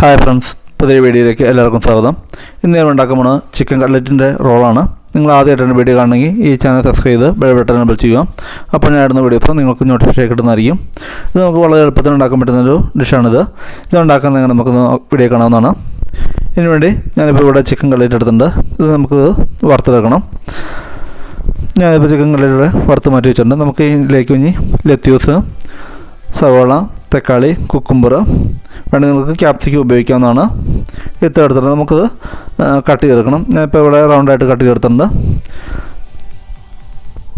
Hi friends പുതിയ വീഡിയോയിലേക്ക് എല്ലാവർക്കും സ്വാഗതം. ഇന്ന് ഞാൻ ഉണ്ടാക്കാൻ പോകുന്നത് ചിക്കൻ കട്ലറ്റിന്റെ റോളാണ് നിങ്ങൾ ആദ്യമായിട്ടാണ് വീഡിയോ കാണണമെങ്കിൽ ഈ ചാനൽ സബ്സ്ക്രൈബ് ചെയ്ത് ബെൽ ബട്ടൺ എനബിൾ ചെയ്യുക. അപ്പോൾ ഞാൻ ഇടുന്ന വീഡിയോസ് നിങ്ങൾക്ക് നോട്ടിഫിക്കേഷൻ കിട്ടുന്നതായിരിക്കും. ഇത് നമുക്ക് വളരെ എളുപ്പത്തിൽ ഉണ്ടാക്കാൻ പറ്റുന്നൊരു ഡിഷാണിത് ഇത്. ഉണ്ടാക്കാൻ നിങ്ങൾ നമുക്ക് വീഡിയോ കാണാവുന്നതാണ്. ഇതിനുവേണ്ടി ഞാനിപ്പോൾ ഇവിടെ ചിക്കൻ കട്ലറ്റ് എടുത്തിട്ടുണ്ട്. ഇത് നമുക്ക് വറുത്തെടുക്കണം. ഞാനിപ്പോൾ ചിക്കൻ കട്ലറ്റ് വറുത്ത് മാറ്റി വെച്ചിട്ടുണ്ട്. നമുക്ക് ഇതിലേക്ക് ഇനി ലെത്യൂസ് സവോള തക്കാളി കുക്കുംബർ വേണമെങ്കിൽ നമുക്ക് ക്യാപ്സിക്കം ഉപയോഗിക്കാവുന്നതാണ്. ഇത്ര എടുത്തിട്ട് നമുക്കത് കട്ട് ചെയ്തെടുക്കണം. ഞാൻ ഇപ്പോൾ ഇവിടെ റൗണ്ടായിട്ട് കട്ട് ചെയ്തെടുത്തിട്ടുണ്ട്.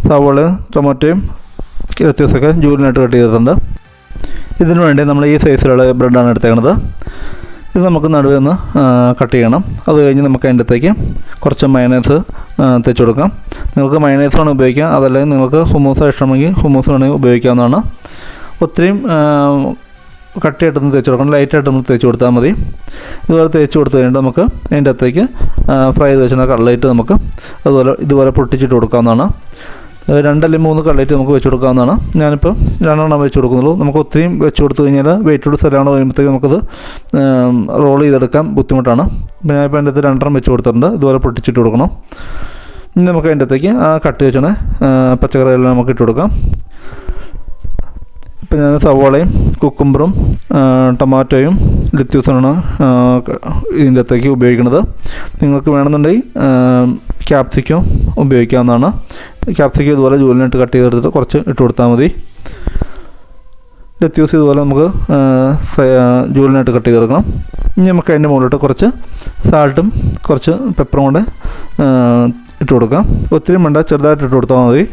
സവോളയും ടൊമാറ്റോയും വ്യത്യാസമൊക്കെ ജൂലിനായിട്ട് കട്ട് ചെയ്തിട്ടുണ്ട് ഇതിനു വേണ്ടി നമ്മൾ ഈ സൈസിലുള്ള ബ്രെഡാണ് എടുത്തേക്കുന്നത് ഇത് നമുക്ക് നടുവിൽ നിന്ന് കട്ട് ചെയ്യണം. അത് കഴിഞ്ഞ് നമുക്ക് അതിന്റെ അകത്തേക്ക് കുറച്ച് മയനൈസ് തെച്ച് കൊടുക്കാം. നിങ്ങൾക്ക് മയനൈസ് വേണമെങ്കിൽ ഉപയോഗിക്കാം. അതല്ലെങ്കിൽ നിങ്ങൾക്ക് ഹുമൂസ ഇഷ്ടമെങ്കിൽ ഹുമൂസ് വേണമെങ്കിൽ ഉപയോഗിക്കാവുന്നതാണ്. ഒത്തിരിയും കട്ടിയായിട്ടൊന്ന് തേച്ച് കൊടുക്കണം. ലൈറ്റായിട്ട് നമ്മൾ തേച്ച് കൊടുത്താൽ മതി. ഇതുപോലെ തേച്ച് കൊടുത്തു കഴിഞ്ഞിട്ട് നമുക്ക് അതിന്റെ അകത്തേക്ക് ഫ്രൈ ചെയ്ത് വെച്ചാൽ കട്ലൈറ്റ് നമുക്ക് അതുപോലെ ഇതുപോലെ പൊട്ടിച്ചിട്ട് കൊടുക്കാവുന്നതാണ്. രണ്ടല്ലെങ്കിൽ മൂന്ന് കട്ലൈറ്റ് നമുക്ക് വെച്ച് കൊടുക്കാവുന്നതാണ്. ഞാനിപ്പോൾ രണ്ടെണ്ണം വെച്ച് കൊടുക്കുന്നുള്ളൂ. നമുക്ക് ഒത്തിരിയും വെച്ച് കൊടുത്തു കഴിഞ്ഞാൽ വെയിറ്റോട് സ്ഥലമാണ്. കഴിയുമ്പോഴത്തേക്ക് നമുക്കത് റോൾ ചെയ്തെടുക്കാൻ ബുദ്ധിമുട്ടാണ്. അപ്പോൾ ഞാനിപ്പോൾ അതിന്റെ അകത്ത് രണ്ടെണ്ണം വെച്ച് കൊടുത്തിട്ടുണ്ട്. ഇതുപോലെ പൊട്ടിച്ചിട്ട് കൊടുക്കണം. ഇനി നമുക്ക് അതിന്റെ അകത്തേക്ക് ആ കട്ട് വെച്ചാണ് പച്ചക്കറികളെല്ലാം നമുക്ക് ഇട്ട് കൊടുക്കാം. ഞാൻ സവോളയും കുക്കുംബറും ടൊമാറ്റോയും ലിത്യൂസാണ് ഇതിന്റെ അകത്തേക്ക് ഉപയോഗിക്കുന്നത്. നിങ്ങൾക്ക് വേണമെന്നുണ്ടെങ്കിൽ ക്യാപ്സിക്കം ഉപയോഗിക്കാവുന്നതാണ്. ക്യാപ്സിക്കം ഇതുപോലെ ജോലിനായിട്ട് കട്ട് ചെയ്തെടുത്തിട്ട് കുറച്ച് ഇട്ട് കൊടുത്താൽ മതി. ലെത്യൂസ് ഇതുപോലെ നമുക്ക് ജൂലിനായിട്ട് കട്ട് ചെയ്തെടുക്കണം. ഇനി നമുക്ക് അതിന്റെ മുകളിലോട്ട് കുറച്ച് സാൾട്ടും കുറച്ച് പെപ്പറും കൊണ്ട് ഇട്ട് കൊടുക്കാം. ഒത്തിരി മണ്ട ചെറുതായിട്ട് ഇട്ട് കൊടുത്താൽ മതി.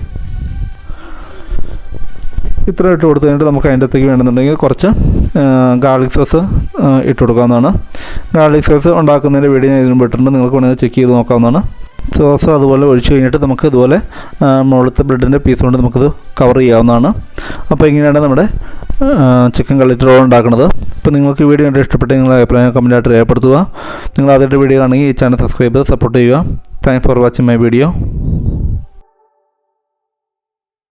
ഇത്ര ഇട്ട് കൊടുത്തു കഴിഞ്ഞിട്ട് നമുക്ക് അതിന്റെ അകത്തേക്ക് വേണമെന്നുണ്ടെങ്കിൽ കുറച്ച് ഗാർലിക് സോസ് ഇട്ട് കൊടുക്കാവുന്നതാണ്. ഗാർലിക് സോസ് ഉണ്ടാക്കുന്നതിന്റെ വീഡിയോ ഞാൻ ഇതിനും വിട്ടിട്ടുണ്ട് നിങ്ങൾക്ക് വേണമെങ്കിൽ ചെക്ക് ചെയ്ത് നോക്കാവുന്നതാണ്. സോസ് അതുപോലെ ഒഴിച്ച് കഴിഞ്ഞിട്ട് നമുക്ക് ഇതുപോലെ മുകളിലത്തെ ബ്രെഡിന്റെ പീസ് കൊണ്ട് നമുക്കിത് കവർ ചെയ്യാവുന്നതാണ്. അപ്പോൾ ഇങ്ങനെയാണ് നമ്മുടെ ചിക്കൻ കള്ളിറ്റ് റോൾ ഉണ്ടാക്കുന്നത്. അപ്പോൾ നിങ്ങൾക്ക് ഈ വീഡിയോ കണ്ട് ഇഷ്ടപ്പെട്ട് നിങ്ങൾ അഭിപ്രായം കമന്റായിട്ട് രേഖപ്പെടുത്തുക. നിങ്ങൾ ആദ്യമായിട്ട് വീഡിയോ ആണെങ്കിൽ ഈ ചാനൽ സബ്സ്ക്രൈബ് ചെയ്ത് സപ്പോർട്ട് ചെയ്യുക. Thanks for watching my video